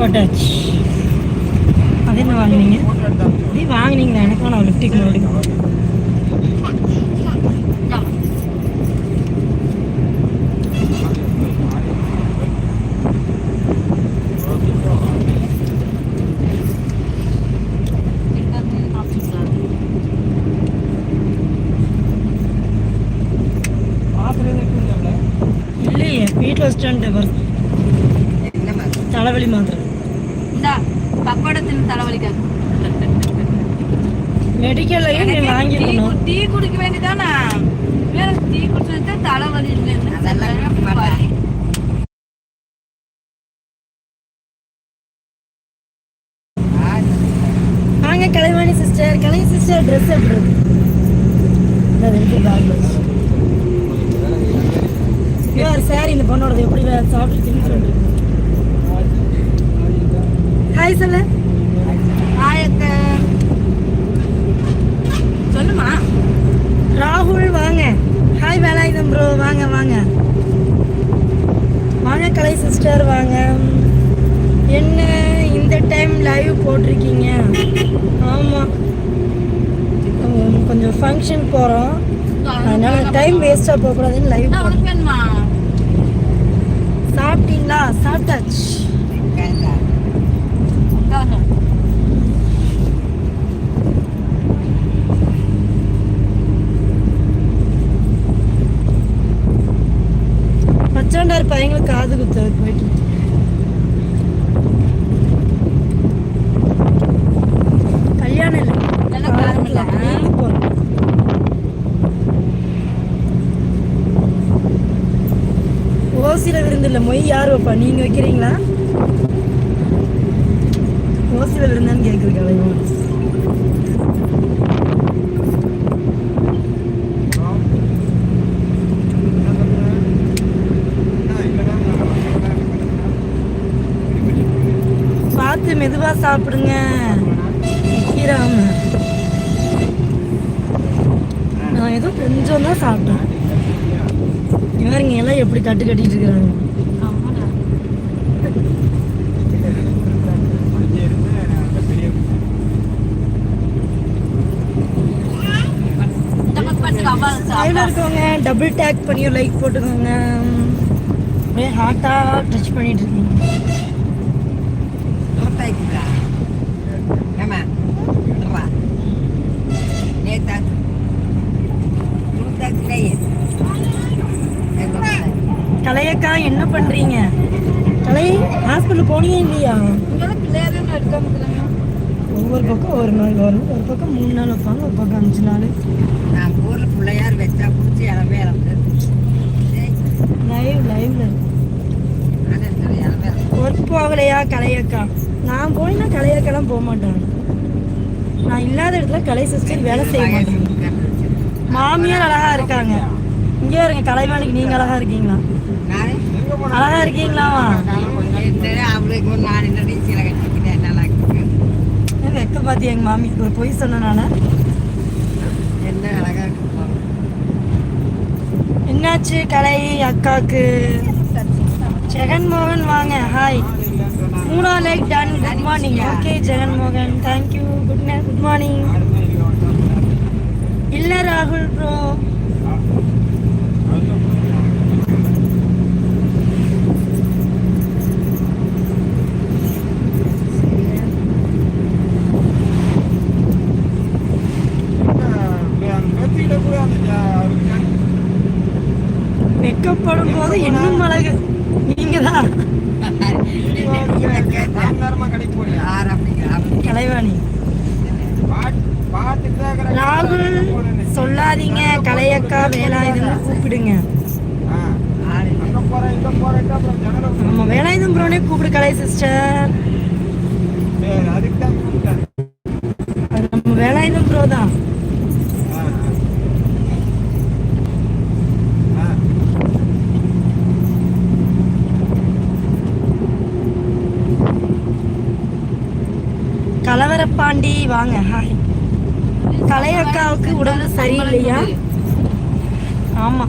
போட்டாச்சு. அது என்ன வாங்குனீங்க. இது வாங்குனீங்களா எனக்கு நான் லிப்டிக் வீட்டில் வச்சுட்டு வரும் என்னம்மா தலைவலி மாத்திரை. தலைவலிக்காது மெடிக்கல்லையும் வாங்கிக்கணும். டீ குடிக்க வேண்டியதானா? வேற டீ குடிச்சது தலைவலி இல்லைன்னு அதெல்லாம். வாங்க Kalaivani sister Kalai sister dress எப்படி இருக்கு? சாரி இந்த பொண்ணோடது எப்படி சாப்பிட்டு ஹாய் சொல்லு. ஆயத்த சொல்லுமா. ராகுல் வாங்க. ஹாய் வேலாயுதம் ப்ரோ வாங்க வாங்க. வாங்க கலை சிஸ்டர் வாங்க. என்ன இந்த டைம் லைவ் போட்டிருக்கீங்க? ஆமாம் கொஞ்சம் ஃபங்க்ஷன் போகிறோம் அதனால டைம் வேஸ்ட்டாக போகக்கூடாதுன்னு லைவ் சாப்பிட்டீங்களா? சாப்பிட்டாச்சு. பச்சாண்டார் பையங்களுக்கு காது குத்துறது போயிட்டு. கல்யாணம் இல்லை. ஓசில விருந்து இல்லை. மொய் யார் வைப்பா? நீங்க வைக்கிறீங்களா? ஓசில விருந்தான்னு கேட்குது சாப்பிடுங்க. நிற்கிறாம நான் ஏதோ கொஞ்சம் தான் சாப்பிட்டேன். இவருங்க எல்லாம் எப்படி கட்டு கட்டிட்டு இருக்கிறாங்க இருக்கவங்க டபுள் டேக் பண்ணி லைக் போட்டுக்கோங்க. அப்படியே டச் பண்ணிட்டு இருக்கீங்க. நூத்தாய்க்குதா ஏம்மா வா நேத்தா கலையக்கா என்ன பண்றீங்க? கலை ஹாஸ்பிட்டல் போனீங்க இல்லையா. ஒவ்வொரு பக்கம் ஒரு நாள் வரும். ஒரு பக்கம் மூணு நாள் வைப்பாங்க ஒரு பக்கம் அஞ்சு நாள். நான் ஊரில் பிள்ளையார் வச்சா பிடிச்சி இளமே இளந்து லைவ் லைவ்ல ஒர்க் போகலையா கலையக்கா? நான் போயினா கலையாக்கெல்லாம் போக மாட்டாங்க. நான் இல்லாத இடத்துல கலை சிஸ்டர் வேலை செய்ய மாட்டேன் மாமியார் அழகா இருக்காங்க. இங்கே இருங்க கலைவாணிக்கு நீங்க அழகா இருக்கீங்களா? அழகா இருக்கீங்களாவா வெக்க பாத்தி எங்க மாமிக்கு ஒரு பொய் சொன்னனால என்ன அழகா என்னாச்சு கலை அக்காக்கு? ஜெகன்மோகன் வாங்க ஹாய் மூணா like done good morning okay Jaganmohan thank you good night good morning இல்ல ராகுல் ப்ரோ வெக்கப்படும் போது இன்னும் அழகு. நீங்க தான் கலைவாணி. ராகுல் சொல்லாதீங்க கலையக்கா வேலாயுதம் கூப்பிடுங்க. ஆமா வேலாயுதம் ப்ரோனே கூப்பிடு கலை சிஸ்டர் நம்ம வேலாயுதம் ப்ரோ தான். கலவரப்பாண்டி வாங்க ஹாய் கலையக்காவுக்கு உடம்பு சரியில்லையா? ஆமா.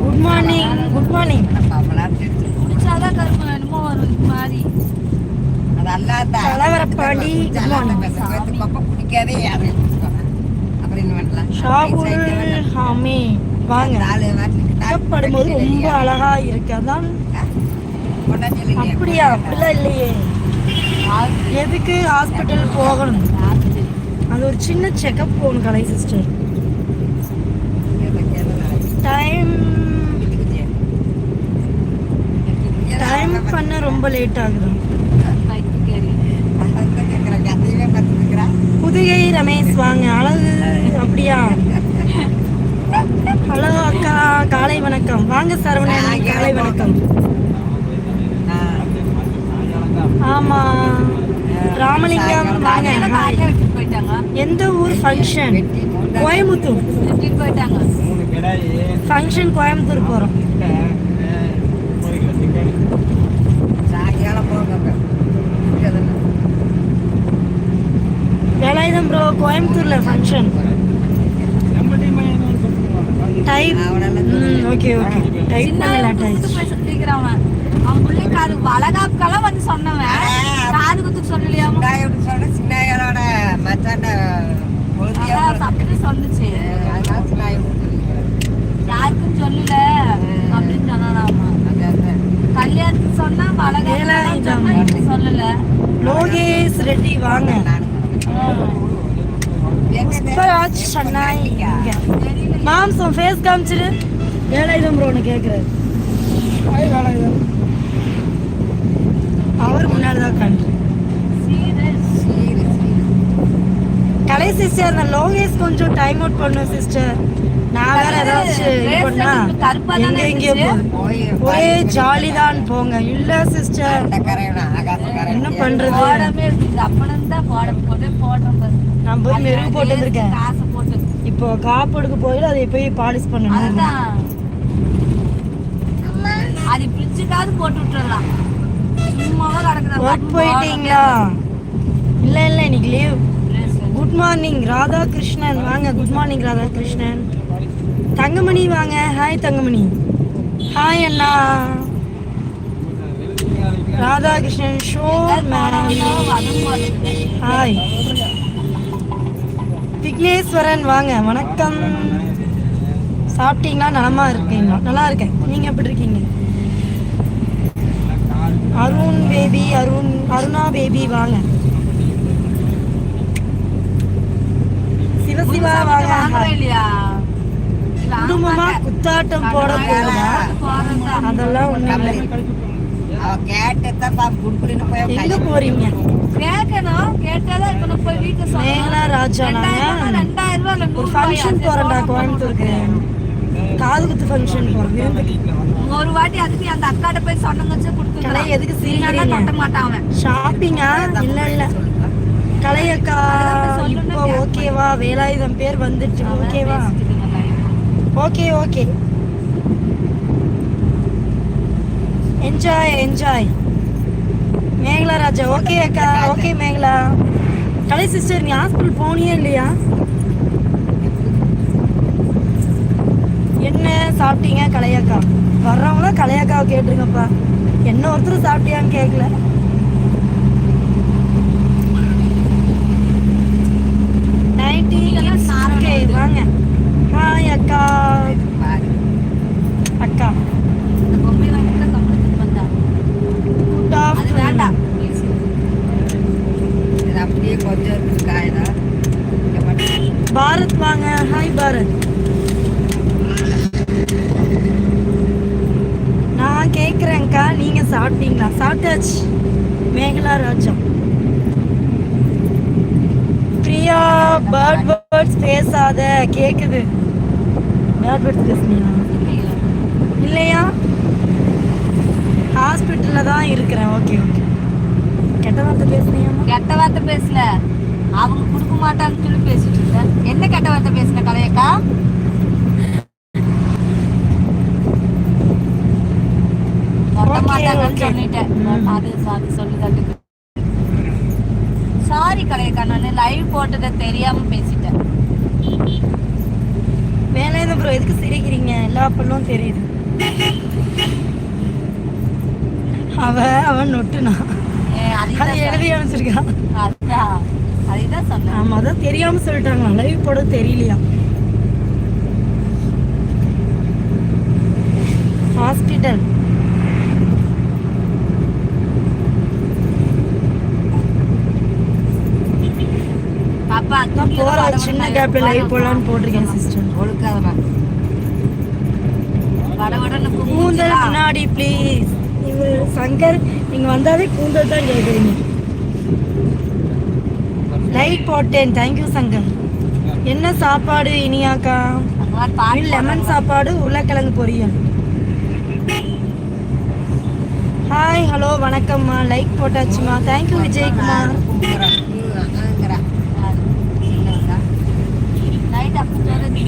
குட் மார்னிங் குட் மார்னிங் குடிச்சாதான் கரும்பு என்னமோ வரும் இது மாதிரி. கலவரப்பாண்டி. குடிக்காதே ஷாகுல் ஹாமி வாங்க. படும்போது ரொம்ப அழகா இருக்கு. அதான் அப்படியா? அப்படிலாம் இல்லையே. எதுக்கு ஹாஸ்பிட்டல் போகணும்? அது ஒரு சின்ன செக்கப் போகணும் கலை சிஸ்டர் டைம் டைம் பண்ண ரொம்ப லேட் ஆகுது. புதுகை ரமேஷ் வாங்க அழகு அப்படியா? ஹலோ அக்கா காலை வணக்கம். வாங்க சரவணன் காலை வணக்கம். ஆமா. ராமலிங்கம் வாங்க. எந்த ஊர் ஃபங்க்ஷன் கோயம்புத்தூர். போயிட்டாங்க. ஃபங்க்ஷன் கோயம்புத்தூர் போங்க வேலாயுதம் ப்ரோ கோயம்புத்தூர்ல function type okay okay type சின்ன பண்ணல குத்துக்கு டைப் அவன். காது வளகாப்புக்கெல்லாம் வந்து சொன்னவன். காது குத்துக்கு சொல்லலையாம நான் எப்படி சொல்றேன் சின்னையரோட மச்சாண்ட அப்படி சொன்னுச்சு. யாருக்கும் சொல்லல. அப்படின்னு சொன்னானாமா. கல்யாணத்துக்கு சொன்னா இப்படி சொல்லல. லோகேஷ் ரெட்டி வாங்க. மாம்சம் ஃபேஸ் காமிச்சிரு. வேலாயுதம் ப்ரோ ஒன்று கேட்குறாரு அவர் முன்னாடி தான் கண்டு. கலை சிஸ்டர் நான் லோகேஷ் கொஞ்சம் டைம் அவுட் பண்ணும் சிஸ்டர் நான் வேற ஏதாச்சும் எங்கேயோ ஒரே ஜாலி தான் போங்க. இல்ல சிஸ்டர் என்ன பண்றது. நான் போய் மெருகு போட்டு வந்திருக்கேன். இப்போ காப்படுக்க போயில அதை போய் பாலிஷ் பண்ணணும். அது பிரிச்சுக்காவது போட்டு விட்டுறலாம். ஒர்க் போயிட்டீங்களா? இல்ல இல்ல இன்னைக்கு லீவ் குட் மார்னிங் ராதாகிருஷ்ணன். வாங்க குட் மார்னிங் ராதாகிருஷ்ணன். தங்கமணி வாங்க. ஹாய் தங்கமணி. ஹாய் அண்ணா. ராதாகிருஷ்ணன் ஷோர் மேம் ஹாய் விக்னேஸ்வரன் வாங்க. வணக்கம். சாப்பிட்டீங்களா? நலமா இருக்கீங்களா? நல்லா இருக்கேன். நீங்க எப்படி இருக்கீங்க? அருண் பேபி அருண் அருணா பேபி வாங்க. சிவசிவா வாங்க. குடும்பமா குத்தாட்டம் போட போகுதா? அதெல்லாம் ஒண்ணும் இல்லை. எங்க போறீங்க? கேட்கணும். கேட்டாதான் இப்ப போய் வீட்டுல ராஜா ரெண்டாயிரம் ரூபாய், ஃபங்க்ஷன் போறேன்டா கோயம்புத்தூருக்கு. காது குத்து ஃபங்க்ஷன் போறோம் விருந்துக்கு. ஒரு வாட்டி அதுக்கு அந்த அக்காட்ட போய் சொன்னங்க கொடுத்து கடை எதுக்கு சிரிக்கிறீங்க தொட்ட மாட்டான் அவன். ஷாப்பிங்கா இல்ல இல்ல. கலையக்கா இப்போ ஓகேவா? வேலாயுதம் பேர் வந்துட்டு ஓகேவா? Okay okay. Enjoy enjoy Megala Raja okay அக்கா ஓகே மேகலா. கலை சிஸ்டர் நீ ஹாஸ்பிட்டல் போனியே இல்லையா என்ன சாப்பிட்டீங்க? கலையக்கா. வர்றவங்கள கலையக்காவை கேட்டுருங்கப்பா. என்ன ஒருத்தர் சாப்பிட்டியான்னு கேட்கல வாங்க. ஹாய் அக்கா. அக்கா. பாரத் வாங்க. ஹாய் பாரத். நான் கேட்குறேன்க்கா நீங்கள் சாப்பிட்டீங்களா? சாப்பிட்டாச்சு. மேகலா ராஜம். பிரியா பேர்ட் பேர்ட்ஸ் பேசாத கேட்குது பேர்ட் பேர்ட்ஸ் பேசுனீங்களா? இல்லையா? ஹாஸ்பிட்டலில் தான் இருக்கிறேன். Okay okay. கெட்ட வார்த்தை பேசுனீங்க கெட்ட வார்த்தை பேசல. அவங்க கொடுக்க மாட்டாங்கன்னு சொல்லி பேசிட்டு இருந்தேன். என்ன கெட்ட வார்த்தை பேசின கலையக்கா? Okay. சொல்லிட்டேன். அது அது சொல்லி தட்டு சாரி லைவ் போட்டதை தெரியாம பேசிட்டேன். வேலை ப்ரோ எதுக்கு சிரிக்கிறீங்க? எல்லா பொண்ணும் தெரியுது. அவ அவன் நொட்டுனா. அது எழுதி அனுப்பிச்சிருக்கான். அதைத்தான் சொன்னேன். ஆமா அதான் தெரியாம சொல்லிட்டாங்களா லைவ் போட தெரியலையா? ஹாஸ்பிட்டல் போற சின்ன கேப்ல லைவ். போடலான்னு போட்டிருக்கேன் சிஸ்டர் ஒழுக்காதமா கூந்தல் முன்னாடி ப்ளீஸ் இவர் சங்கர் நீங்க வந்தாலே கூந்தல் தான் கேட்குறீங்க. லைட் போட்டேன். Thank you Shankar. என்ன சாப்பாடு இனியாக்கா லெமன் சாப்பாடு உருளைக்கிழங்கு பொரியல். ஹாய் ஹலோ வணக்கம்மா. லைக் போட்டாச்சுமா? தேங்க்யூ விஜயகுமார் நைட் அப்போ சொல்றது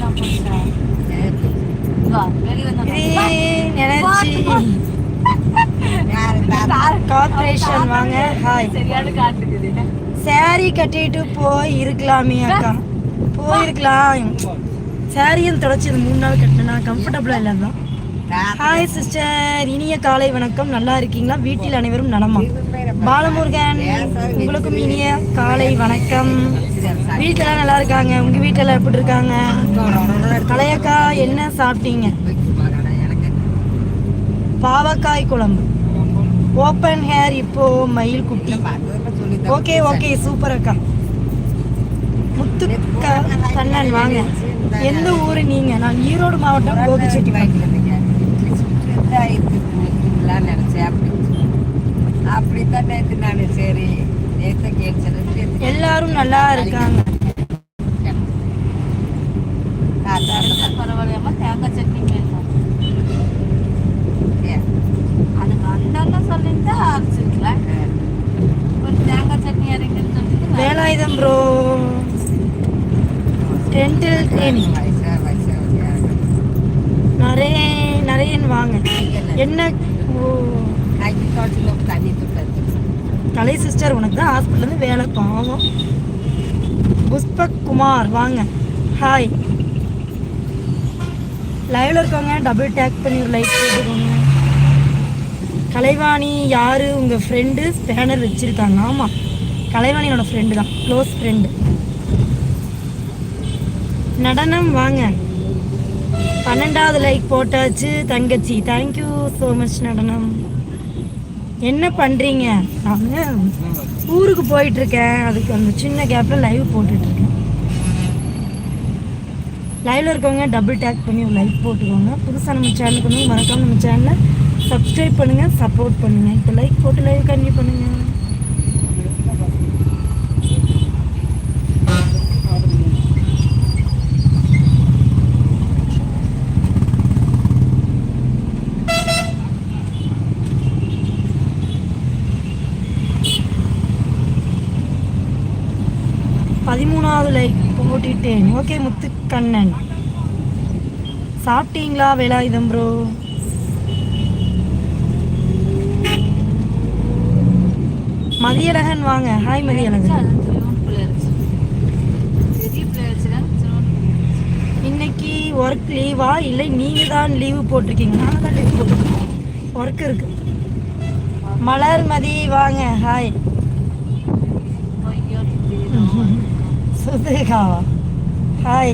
நான் போட்டேன் வா வெளிய இதே வந்து நினைச்சு கார்பரேஷன் வாங்க. ஹாய் சரியான கட்டிட்டு போய் இருக்கலாமே அக்கா. போயிருக்கலாம். சாரியும் தொடச்சி மூணு நாள் கட்டினா கம்ஃபர்டபுளா இல்லை தான் ஹாய் சிஸ்டர் இனிய காலை வணக்கம். நல்லா இருக்கீங்களா? வீட்டில் அனைவரும் நலமா? பாலமுருகன் உங்களுக்கும் இனிய காலை வணக்கம். வீட்டில் நல்லா இருக்காங்க. உங்க வீட்டில் எப்படி இருக்காங்க? கலையக்கா என்ன சாப்பிட்டீங்க? பாவக்காய் குழம்பு. ஓப்பன் ஹேர் இப்போ மயில் குட்டி. ஓகே ஓகே சூப்பர் அக்கா. முத்து க- கண்ணன் வாங்க. எந்த ஊரு நீங்க? நான் ஈரோடு மாவட்டம் கோபிச்செட்டிப்பாளையம் அப்படித்தான் நேற்று நான் சரி நேற்று கேட்டு எல்லாரும் நல்லா இருக்காங்க. பரவாயில்லையம்மா தேங்காய் சட்னி வேணும் அது வந்தோன்னு சொல்லிட்டு அரைச்சிருக்கலாம் ஒரு தேங்காய் சட்னி அரைக்கணும்னு சொல்லிட்டு வேலாயுதம் ப்ரோ டென்டில் வயசா வயசா நிறைய நிறையன் வாங்க என்ன ஓ கை தோட்டத்தில் தண்ணி துட்டது கலை சிஸ்டர் உனக்கு தான் ஹாஸ்பிட்டலேருந்து வேலை பாவம். புஷ்பக் குமார் வாங்க ஹாய் லைவ்ல இருக்கவங்க டபுள் டேக் பண்ணி ஒரு லைக் போட்டுக்கோங்க. கலைவாணி யாரு? உங்க ஃப்ரெண்டு ஸ்பேனர் வச்சிருக்காங்க. ஆமாம் கலைவாணியோட ஃப்ரெண்டு தான். க்ளோஸ் ஃப்ரெண்டு நடனம் வாங்க. பன்னெண்டாவது லைக் போட்டாச்சு தங்கச்சி. தேங்க்யூ ஸோ மச் நடனம். என்ன பண்ணுறீங்க நான் ஊருக்கு போயிட்டு இருக்கேன் அதுக்கு அந்த சின்ன கேப்பில் லைவ் போட்டுட்ருக்கேன் லைவ்ல இருக்கவங்க டபுள் டேக் பண்ணி ஒரு லைக் போட்டுக்கோங்க. புதுசாக நம்ம சேனலுக்கு வந்து மறக்காம நம்ம சேனலை சப்ஸ்கிரைப் பண்ணுங்கள் சப்போர்ட் பண்ணுங்கள் இப்போ லைக் போட்டு லைவ் கண்டினியூ பண்ணுங்கள் பதிமூணாவது லைக் போட்டுட்டேன். ஓகே முத்துக்கண்ணன். சாப்பிட்டீங்களா வேலாயுதம் ப்ரோ மதியழகன் வாங்க. ஹாய் மதியழகன். இன்னைக்கு ஒர்க் லீவா இல்லை நீங்க தான் லீவு போட்டிருக்கீங்க. நான் தான் லீவ் போட்டிருக்கேன் ஒர்க் இருக்கு. மலர்மதி வாங்க. ஹாய் சுதேகாவா ஹாய்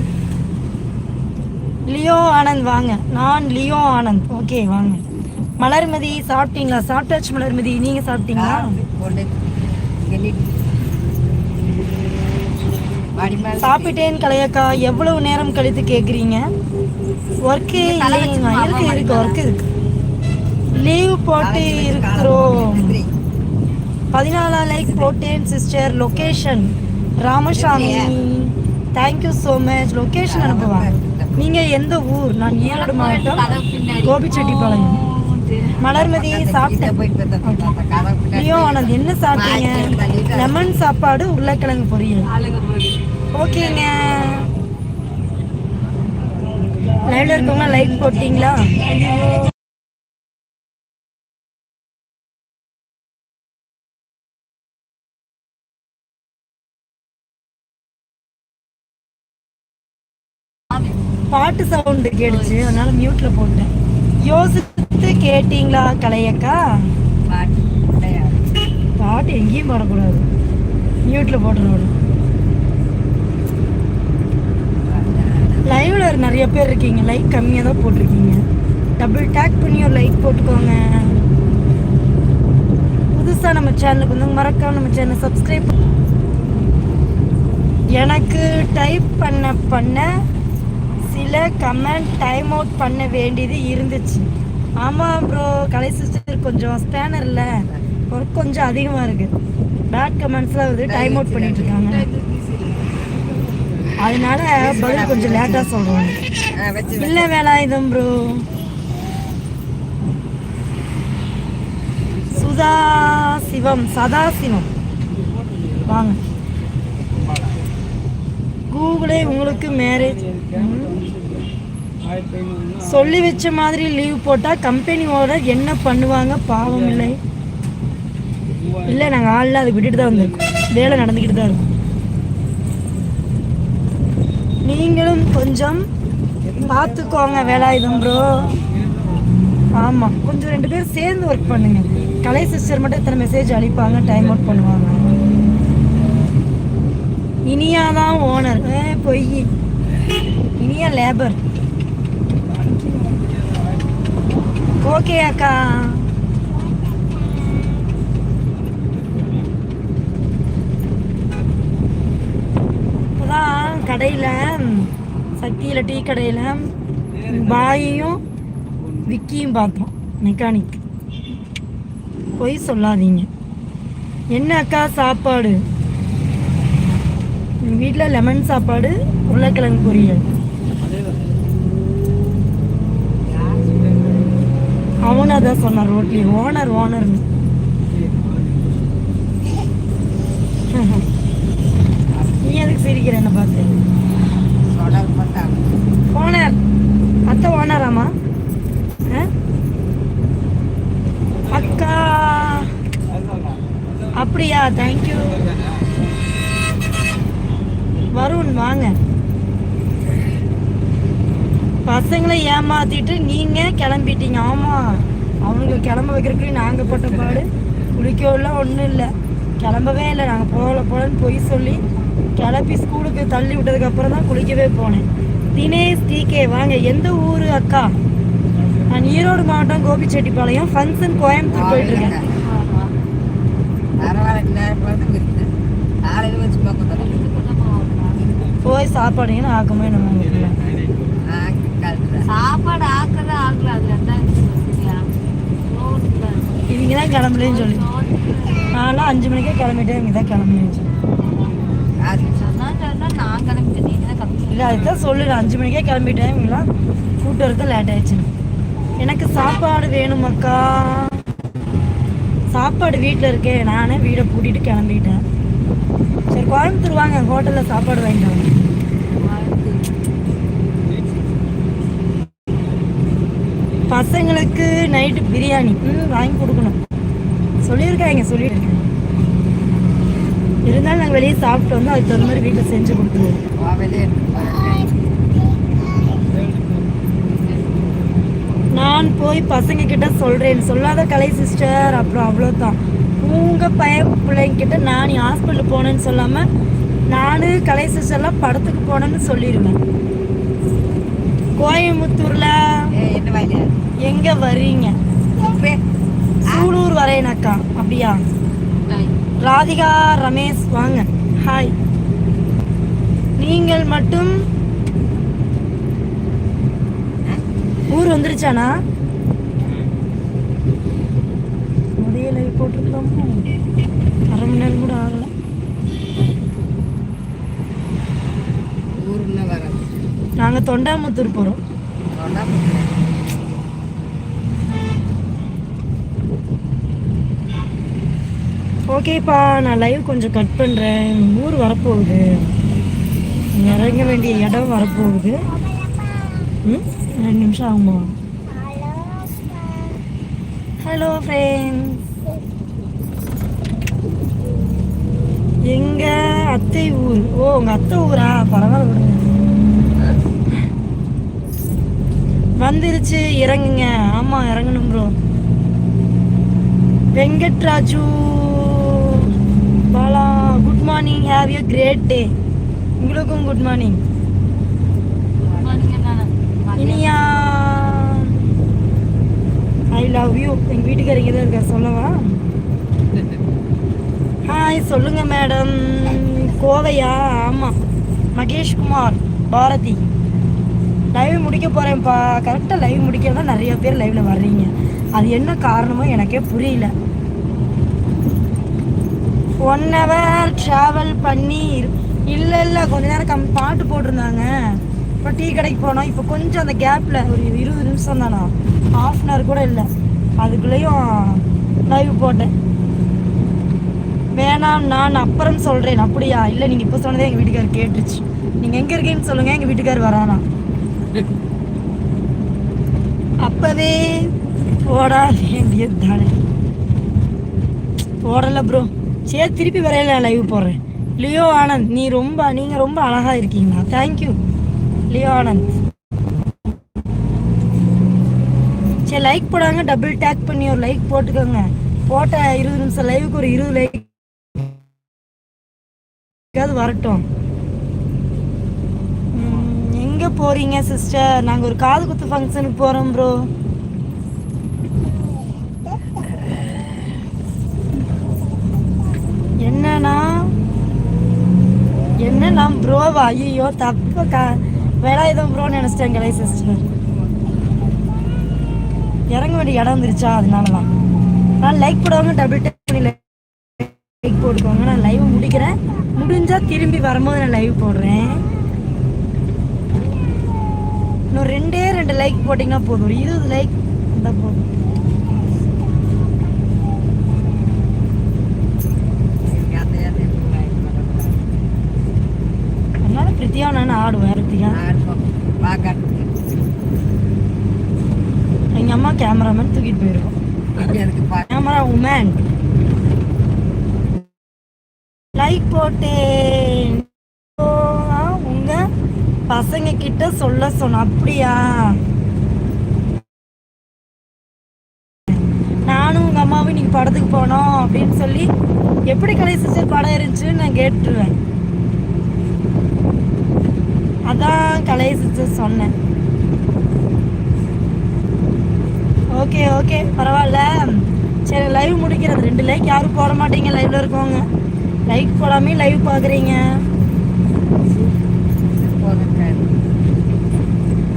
லியோ ஆனந்த் வாங்க. நான் லியோ ஆனந்த். ஓகே வாங்க. மலர்மதி சாப்பிட்டீங்களா? சாப்பிட்டாச்சு மலர்மதி. நீங்க சாப்பிட்டீங்களா? சாப்பிட்டேன் கலையக்கா. எவ்வளவு நேரம் கழித்து கேக்குறீங்க? ஒர்க்கு இல்லைங்க. இருக்கு இருக்கு ஒர்க் இருக்கு. லீவ் போட்டு இருக்கிறோம். பதினாலாம் லைக் போட்டேன் sister location Ramasamy. Thank you so much location அனுப்புவாங்க நீங்க எந்த ஊர்? நான் ஈரோடு மாவட்டம் கோபிச்செட்டிப்பாளையம். மலர்மதி சாப்பிட்டேன். லியோ ஆனந்த் என்ன சாப்பிட்டீங்க? லெமன் சாப்பாடு உருளைக்கிழங்கு பொரியல். ஓகேங்க. லைவ்ல இருக்கவங்க லைக் போட்டீங்களா? பாட்டு சவுண்டு கேடுச்சு அதனால மியூட்ல போட்டேன். யோசித்து கேட்டீங்களா கலையக்கா? பாட்டு எங்கேயும் பாடக்கூடாது. மியூட்டில் போட்டுருவோம் லைவ்ல நிறைய பேர் இருக்கீங்க. லைக் கம்மியாக தான் போட்டிருக்கீங்க. டபுள் டேக் பண்ணி ஒரு லைக் போட்டுக்கோங்க. புதுசாக நம்ம சேனலுக்கு வந்து மறக்காம நம்ம சேனலை சப்ஸ்கிரைப் எனக்கு டைப் பண்ண பண்ண சில கமெண்ட் டைம் அவுட் பண்ண வேண்டியது இருந்துச்சு. ஆமாம் ப்ரோ கலை சிஸ்டர் கொஞ்சம் ஸ்பேனர் இல்லை. ஒர்க் கொஞ்சம் அதிகமாக இருக்குது பேட் கமெண்ட்ஸ்லாம் வந்து டைம் அவுட் பண்ணிட்டு இருக்காங்க. அதனால பதில் கொஞ்சம் லேட்டாக சொல்லுவாங்க இல்லை வேணாம் இதம் ப்ரோ சுதா சிவம் சதா சிவம். வாங்க. கூகுளே உங்களுக்கு மேரேஜ் சொல்லி வச்ச மாதிரி லீவ் போட்டால் கம்பெனி ஓனர் என்ன பண்ணுவாங்க? பாவம் இல்லை. இல்லை நாங்கள் ஆள்லாம் அதை விட்டுட்டு தான் வந்திருக்கோம். வேலை நடந்துக்கிட்டு தான் இருக்கும். நீங்களும் கொஞ்சம் பார்த்துக்கோங்க வேலாயுதம் ப்ரோ ஆமாம் கொஞ்சம் ரெண்டு பேரும் சேர்ந்து ஒர்க் பண்ணுங்க. கலை சிஸ்டர் மட்டும் இத்தனை மெசேஜ் அனுப்பாங்க டைம் அவுட் பண்ணுவாங்க. இனியா தான் ஓனர் பொய். இனியா லேபர் ஓகே அக்கா. இப்போதான் கடையில் சக்தியில் டீ கடையில் பாயையும் விக்கியும் பார்த்தோம் மெக்கானிக் பொய் சொல்லாதீங்க. என்ன அக்கா சாப்பாடு? எங்கள் வீட்டில் லெமன் சாப்பாடு உருளைக்கிழங்கு பொரியல். அவனும் அதான் சொன்னார் ரோட்லி ஓனர் ஓனர்னு நீ எதுக்கு சிரிக்கிற என்ன பார்த்து? ஓனர் அத்தை ஓனராமா ஆ? அக்கா. அப்படியா? தேங்க்யூ வருண் வாங்க. பசங்களை ஏமாத்திட்டு நீங்க கிளம்பிட்டீங்க. ஆமா அவனுங்களை கிளம்ப வைக்கிறதுக்கு நாங்க போட்ட பாடு. குளிக்கலாம் ஒன்றும் இல்லை. கிளம்பவே இல்லை. நாங்கள் போகல போகலன்னு பொய் சொல்லி கிளப்பி ஸ்கூலுக்கு தள்ளி விட்டதுக்கு அப்புறம் தான் குளிக்கவே போனேன். தினேஷ் டிகே வாங்க. எந்த ஊர் அக்கா? நான் ஈரோடு மாவட்டம் கோபிச்செட்டிப்பாளையம். ஃபங்க்ஷன் கோயம்புத்தூர் போயிட்டு இருக்கேன். பரவாயில்ல நேரம் இருக்கு காலையில் வச்சு பார்க்க போய் சாப்பாடுங்கன்னு ஆக்கமே நம்ம சாப்பாடு சரியா ரோட்ல இவங்க தான் கிளம்பலேன்னு சொல்லி. நான்லாம் அஞ்சு மணிக்கே கிளம்பிட்டேன் இவங்க தான் கிளம்பலேன்னு சொல்லி. இல்லை அதுதான் சொல்லு நான் அஞ்சு மணிக்கே கிளம்பிட்டேன் இவங்களாம் கூட்டு வரது லேட் ஆயிடுச்சு எனக்கு சாப்பாடு வேணும் அக்கா. சாப்பாடு வீட்டில் இருக்கே நானே வீடை பூட்டிட்டு கிளம்பிட்டேன். சரி கோயம்புத்தூர் வாங்க ஹோட்டலில் சாப்பாடு வாங்கிட்டு வாங்க. பசங்களுக்கு நைட்டு பிரியாணி. ம் வாங்கி கொடுக்கணும். சொல்லியிருக்காங்க சொல்லியிருக்கேன் இருந்தாலும் நாங்கள் வெளியே சாப்பிட்டு வந்து அதுக்கு தகுந்த மாதிரி வீட்டில் செஞ்சு கொடுத்துருவோம். நான் போய் பசங்க கிட்ட சொல்றேன். சொல்லாத கலை சிஸ்டர் அப்புறம் அவ்வளோதான் உங்க பையன் பிள்ளைங்க கிட்ட நான் ஹாஸ்பிட்டல் போனேன்னு சொல்லாம நானு கலை சிஸ்டர்லாம் படத்துக்கு போனேன்னு சொல்லிடுவேன் கோயம்புத்தூர்ல எங்க வர்றீங்க? சூலூர் வரேனக்கா அப்படியா? ராதிகா ரமேஷ் வாங்க. ஹாய் நீங்கள் மட்டும் ஊர் வந்துருச்சானா முடியலை போட்டிருக்கலாமோ அரை மணி நேரம் கூட ஆகல. ஊர்ல வர நாங்கள் தொண்டாமுத்தூர் போகிறோம் ஓகேப்பா நான் லைவ் கொஞ்சம் கட் பண்ணுறேன் ஊர் வரப்போகுது. இறங்க வேண்டிய இடம் வரப்போகுது. ம் ரெண்டு நிமிஷம் ஆகுமா? ஹலோ ஃப்ரெண்ட்ஸ் எங்க அத்தை ஊர்? ஓ உங்க அத்தை ஊரா? பரவாயில்ல விடுங்க. வந்துருச்சு இறங்குங்க. ஆமா இறங்கணும் bro Venkatraju. Bala good morning have you great day உங்களுக்கும் good morning. Iniya. I love you எங்க வீட்டுக்காரங்க தான் இருக்கா சொல்லவா? ஹாய் சொல்லுங்க மேடம். கோவையா? ஆமாம் மகேஷ்குமார் பாரதி. லைவ் முடிக்க போகிறேன்ப்பா கரெக்டாக லைவ் முடிக்கிறதா நிறைய பேர் லைவில் வர்றீங்க. அது என்ன காரணமோ எனக்கே புரியல. ஒன் ஹவர் ட்ராவல் பண்ணி இல்லை இல்லை கொஞ்ச நேரம் கம் பாட்டு போட்டிருந்தாங்க. இப்போ டீ கடைக்கு போனோம். இப்போ கொஞ்சம் அந்த கேப்பில் ஒரு இருபது நிமிஷம் தானா? ஹாஃப் அன் ஹவர் கூட இல்லை. அதுக்குள்ளேயும் லைவ் போட்டேன். வேணாம் நான் அப்புறம் சொல்கிறேன் அப்படியா? இல்லை நீங்கள் இப்போ சொன்னதே எங்கள் வீட்டுக்காரர் கேட்டுருச்சு. நீங்கள் எங்கே இருக்கீங்கன்னு சொல்லுங்கள் எங்கள் வீட்டுக்கார் வரானா? அப்பவே போடா வேண்டியது தானே போடல ப்ரோ சரி திருப்பி வரையில லைவ் போடுறேன்? லியோ ஆனந்த் நீ ரொம்ப நீங்கள் ரொம்ப அழகாக இருக்கீங்களா? Thank you Leo Anand. சரி லைக் போடாங்க. டபுள் டேக் பண்ணி ஒரு லைக் போட்டுக்கோங்க. போட்ட இருபது நிமிஷம் லைவுக்கு ஒரு இருபது லைக் வரட்டும். எங்கே எங்க போறீங்க சிஸ்டர் நாங்க ஒரு காது குத்து ஃபங்க்ஷனுக்கு போறோம் ப்ரோ என்னன்னா என்னன்னா ப்ரோவா ஐயோ தப்பு கா வேலாயுதம் ப்ரோன்னு நினச்சிட்டேன் கலை சிஸ்டர் இறங்க வேண்டிய இடம் வந்துருச்சா அதனாலலாம் நான் லைக் போடுவாங்க டபுள் லைக் போட்டுக்கோங்க. நான் லைவ் முடிக்கிறேன். முடிஞ்சா திரும்பி வரும்போது நான் லைவ் போடுறேன். இன்னும் ரெண்டே ரெண்டு லைக் போட்டிங்கன்னா போதும். ஒரு இருபது லைக் இருந்தால் போதும். அதனால பிரித்தியா நான் ஆடுவேன் பிரித்தியா. எங்கள் அம்மா கேமராமேன் தூக்கிட்டு போயிடுவோம் கேமரா உமன் லைக் போட்டேன். உங்க பசங்க கிட்ட சொல்ல சொன்ன அப்படியா? நானும் உங்க அம்மாவும் இன்னைக்கு படத்துக்கு போனோம் அப்படின்னு சொல்லி எப்படி கலை சிஸ்டர் படம் இருந்துச்சுன்னு நான் கேட்டுருவேன். அதான் கலை சிஸ்டர் சொன்னேன். ஓகே ஓகே பரவாயில்ல. சரி லைவ் முடிக்கிறது. ரெண்டு லைக் யாரும் போட மாட்டீங்க லைவ்ல இருக்கவங்க. லைக் போடாமே லைவ் பார்க்குறீங்க.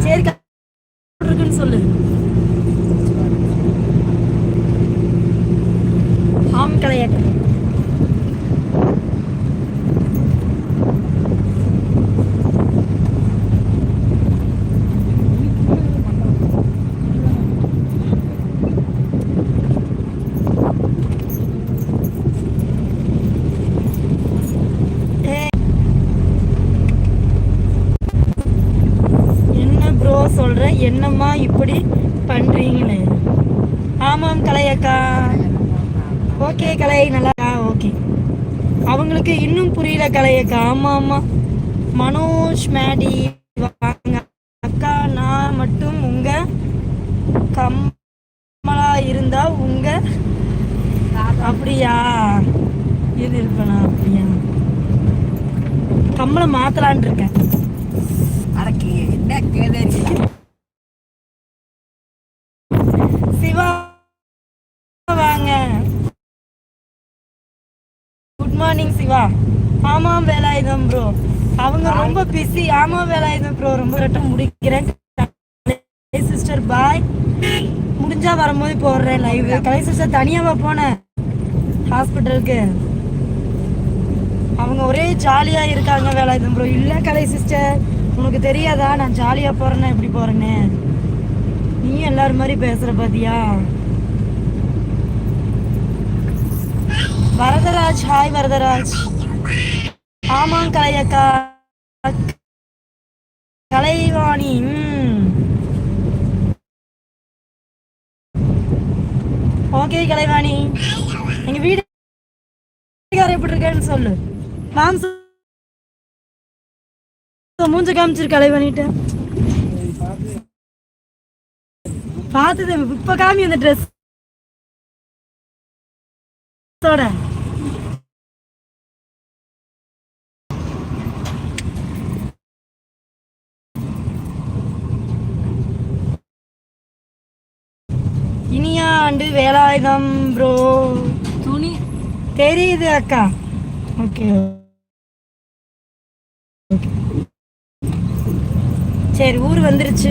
சரி இருக்குன்னு சொல்லு ஆம் கலையாட்டம் ஏய். என்ன ப்ரோ சொல்ற என்னம்மா இப்படி பண்றீங்களே ஆமாம் கலையக்கா ஓகே கலை நல்லா ஓகே அவங்களுக்கு இன்னும் புரியல கலையக்கா ஆமா ஆமா மனோஜ் மேடி வாங்க அக்கா நான் மட்டும் உங்க கம்மலா இருந்தா உங்க அப்படியா இது இருப்பேனா அப்படியா கம்மலை மாத்தலான் இருக்கேன். சிவா வாங்க. Good morning Siva. ஆமாம் வேலாயுதம் ப்ரோ அவங்க ரொம்ப பிஸி ஆமாம் வேலாயுதம் ப்ரோ ரொம்ப கட்டம் முடிக்கிறேன். சிஸ்டர் பாய் முடிஞ்சா வரும்போது போடுறேன் லைவ் கலை சிஸ்டர் தனியாவா போனேன் ஹாஸ்பிட்டலுக்கு அவங்க ஒரே ஜாலியா இருக்காங்க வேலாயுதம் ப்ரோ. இல்ல கலை சிஸ்டர் உனக்கு தெரியாதா? நான் ஜாலியா போறேன்னா எப்படி போறேன்னு? நீ எல்லாரும் மாதிரி பேசுற பாத்தியா? வரதராஜ் ஹாய் வரதராஜ். ஆமாம் கலையக்கா கலைவாணி ஓகே கலைவாணி. எங்க வீடு எப்படி இருக்கேன்னு சொல்லு. மாம்சம் மூஞ்ச காமிச்சிரு கலைவாணிட்ட பார்த்தது இப்ப காமி அந்த ட்ரெஸ் இனியா ஆண்டு வேலாயுதம் ப்ரோ துணி. தெரியுது அக்கா. ஓகே சரி ஊர் வந்துருச்சு.